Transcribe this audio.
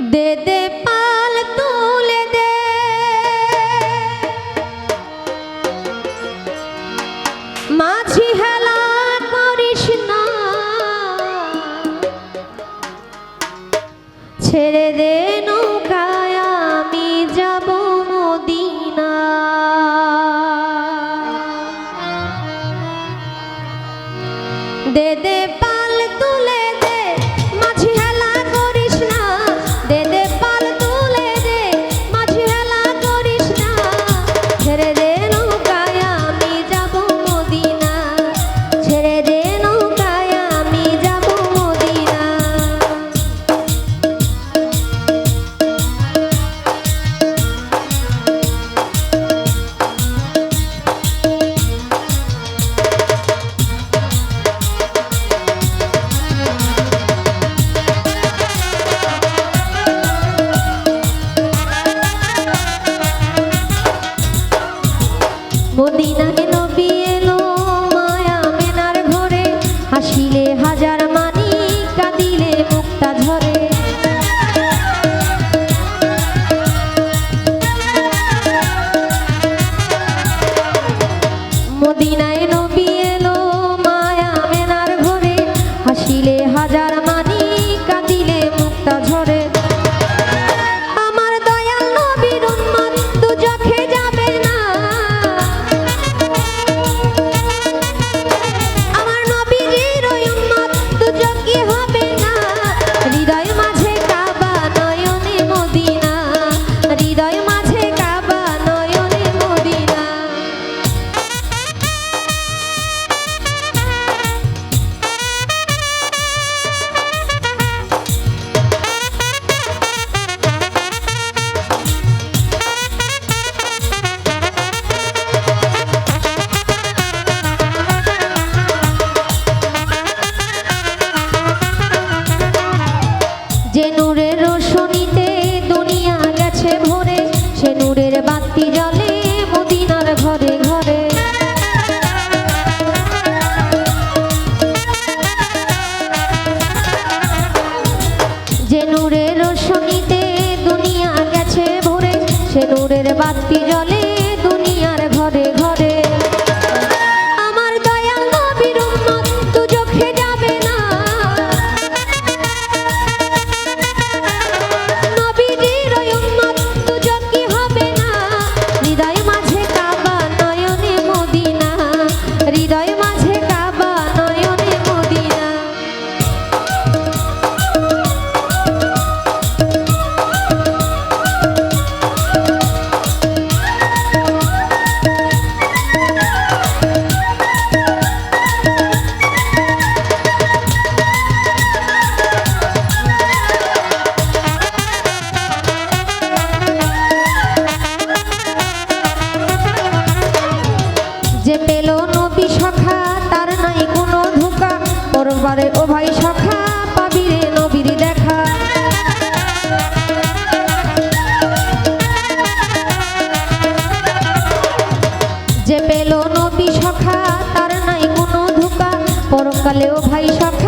দে দে পা মদিনা কেন সেনুরের রশনিতে দুনিয়া গেছে ভরে। সেনুরের বাতি জলে করে ও ভাই সখা পাবি রে নবীর দেখা। যে পেল নবী সখা, তার নাই কোনো ধোকা। পরকালেও ভাই সখা